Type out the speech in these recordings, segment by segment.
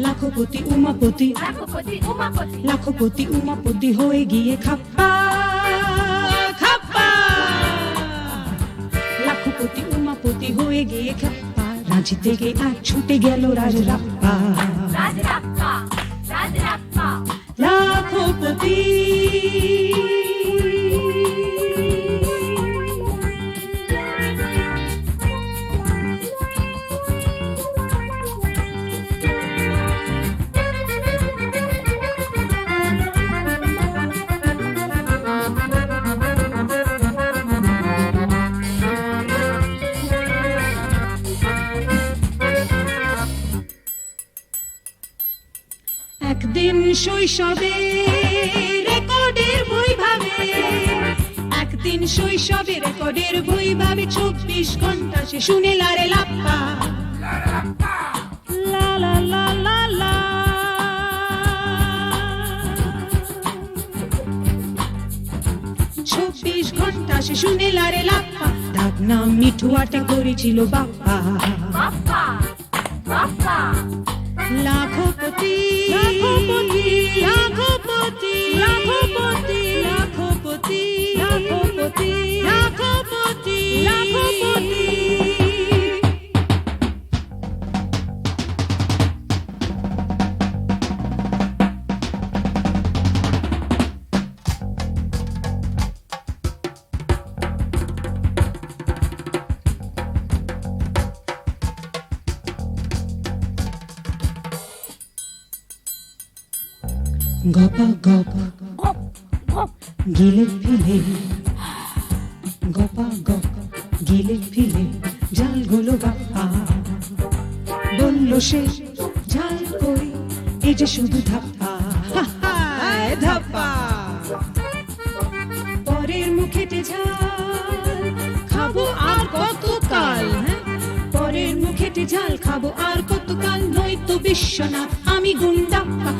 लाखोपति उमापति लाखोपति उमापति होएगी ये खप्पा खप्पा লাখপতি উমাপতি হয়ে গিয়ে খাপ্পা রাজ থেকে আর ছুটে গেল রাজ রাপ্পা লাখপতি শৈশবে, রেকর্ডের বই একদিন শৈশবে রেকর্ডের বই ভাবে চব্বিশ ঘণ্টা সে শুনে লারে লাপ্পা। লা লা লা লা চব্বিশ ঘণ্টা সে শুনে লারে লাপ্পা। ডাক নাম মিঠুয়াটা করেছিল বাপ্পা। লাখপতি লাখপতি লাখপতি লাখপতি লাখপতি লাখপতি লাখপতি গপা গপা গিলে ফিলে। গপা গপা গিলে ফিলে জালগুলো বলল সে, জাল কই? এই যে শুধু ধাপ্পা। ধাপ্পা। পরের মুখেতে ঝাল খাব আর কত কাল হ্যাঁ? পরের মুখেতে ঝাল খাব আর কত কাল নয়তো বিশ্বনাথ আমি গুন্ডাপ্পা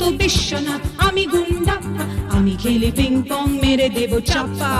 তো বিশ্বনাথ আমি গুন্ডাপ্পা। আমি খেলি পিং পং মেরে দেব চাপা।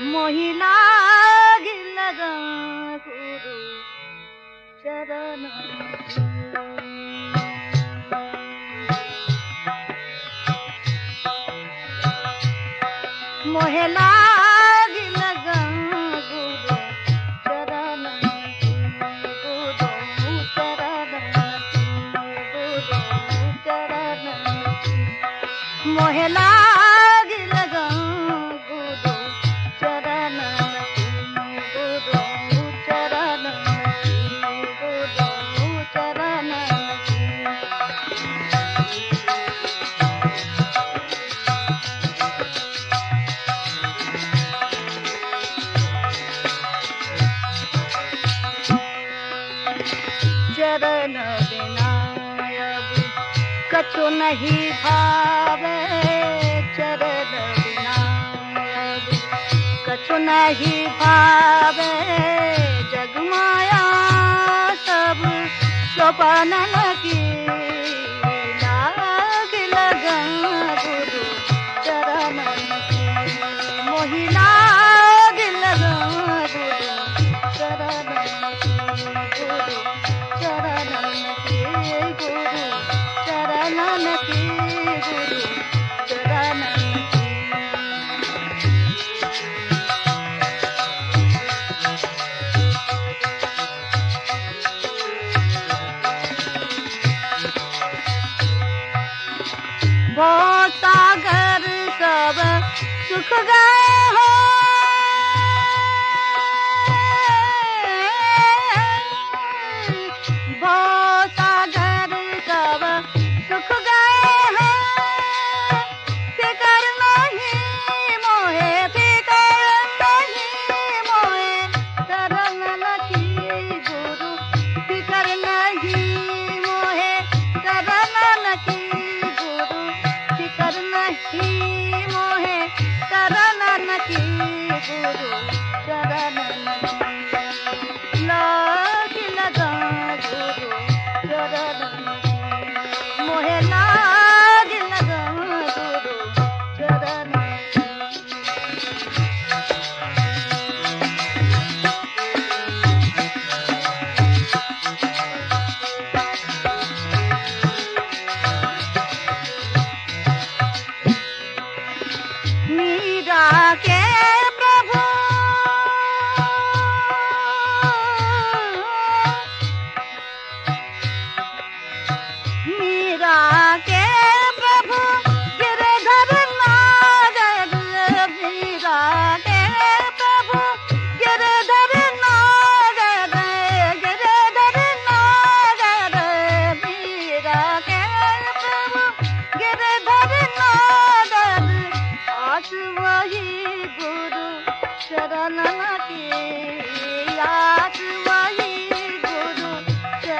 महिला गिल्लगा गुरु चरणा तो सुनही भावे चरण विनायक। कछु नहीं भावे जगमाया सब सोपन लगी।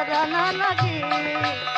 চরণ নদী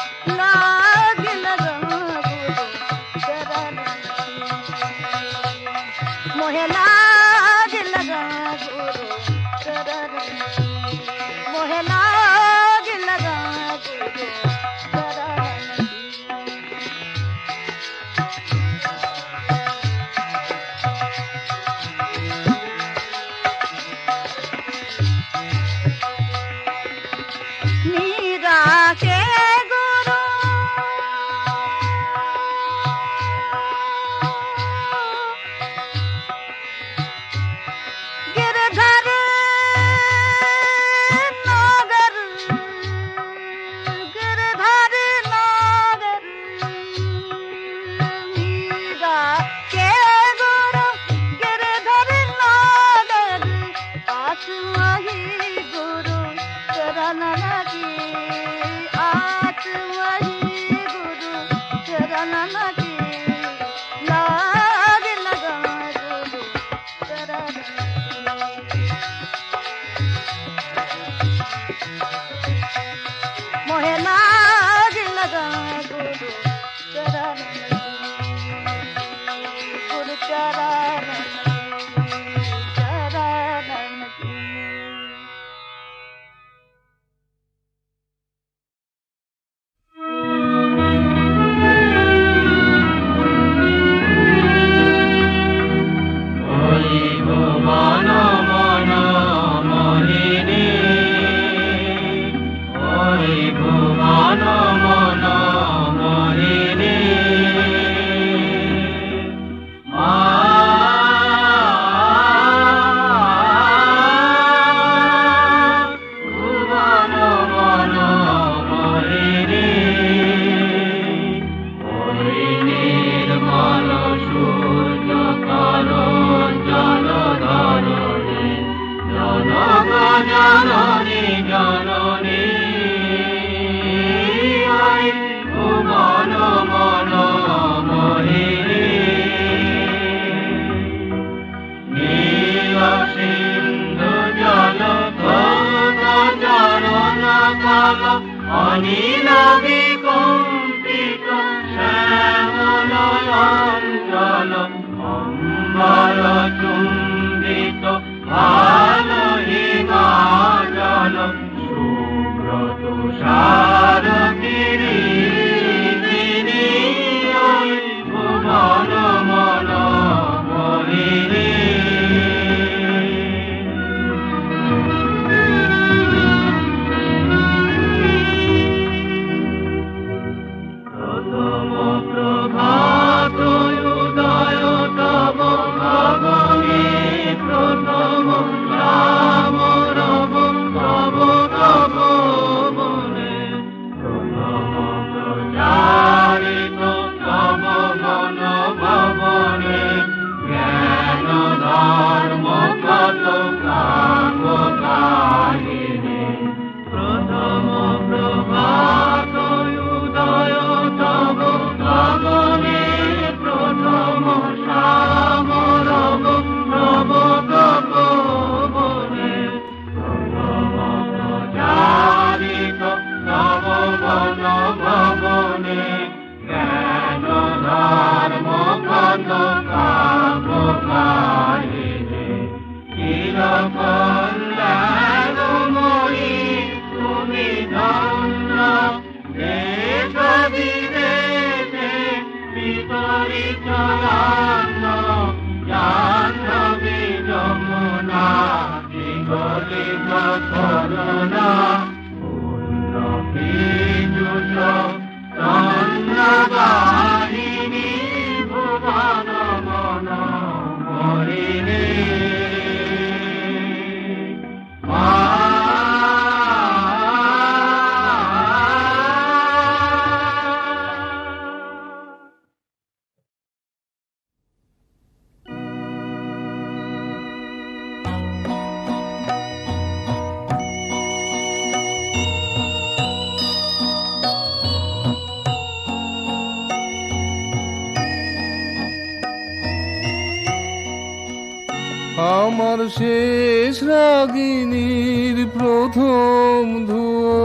তোমার শেষ রাগিনীর প্রথম ধুয়ো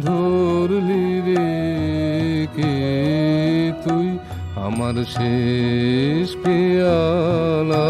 ধরলি রে কে তুই? আমার শেষ পেয়ালা।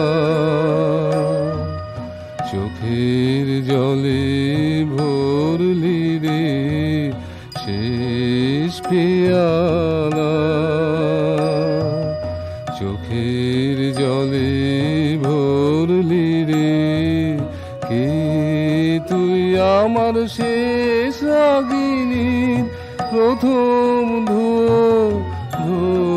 আমার শেষ আগিনীর প্রথম ধূ ধূ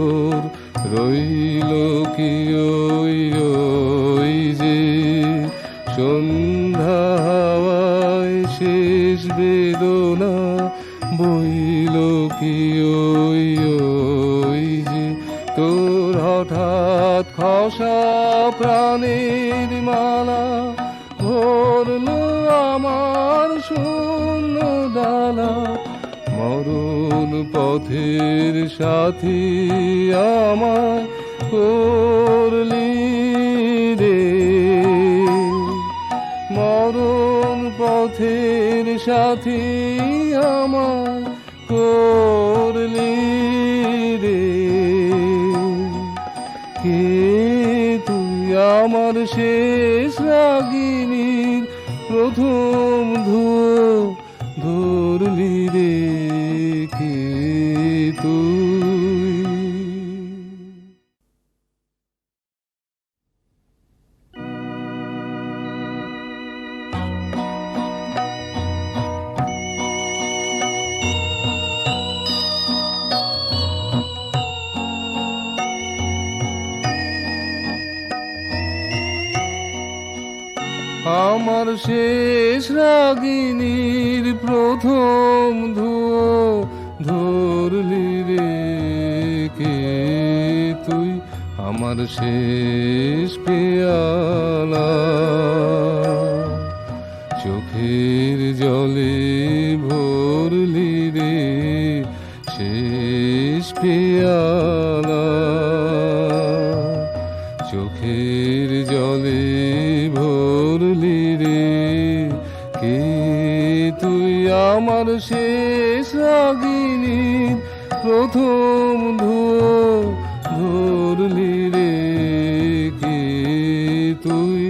তোর রইল কি ওই ওই যে? সন্ধ্যা হাওয়ায় শেষ বেদনা বইল কি ওই ওই যে? তোর হঠাৎ খসা প্রাণের পথের সাথী আমার করলি রে। মরণ পথের সাথী আমার করলি রে। কে তুই আমার শেষ রাগিনীর প্রথম ধুয়ো ধরলি রে? তুই ধরলি রে কে তুই? আমার শেষ পেয়ালা। চোখের জলে ভরলি রে শেষ পেয়ালা। চোখের জলে ভরলি রে কে তুই? আমার প্রথম ধু ধরলি রে কে তুই?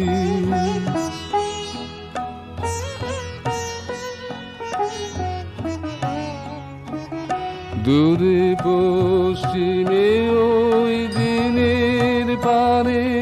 দূরে পশ্চিমে ওই দিনের পারে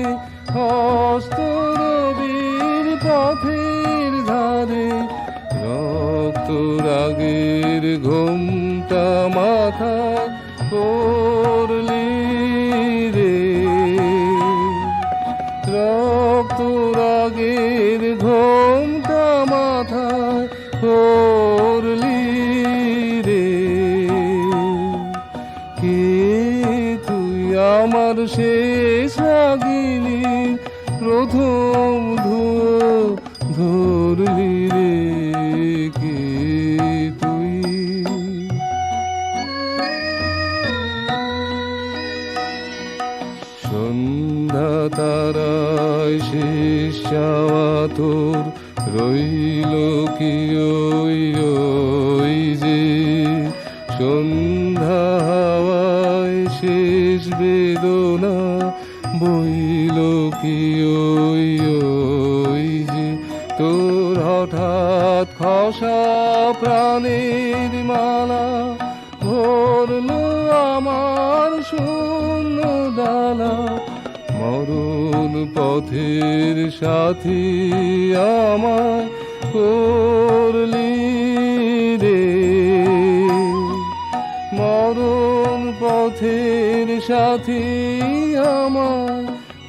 প্রথম ধুয়ো ধরলি রে কে তুই? সন্ধ্যা তারায় শেষ চাওয়া তোর রইল কি খসা প্রাণের মালা ভরলো আমার শূন্য ডালা। মরণ পথের সাথী আমার করলি রে। মরণ পথের সাথী আমার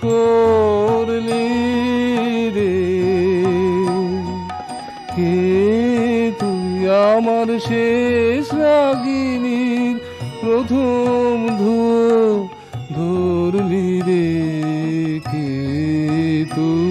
করলি আমার শেষ রাগিনীর প্রথম ধু ধরলি রে কে তুই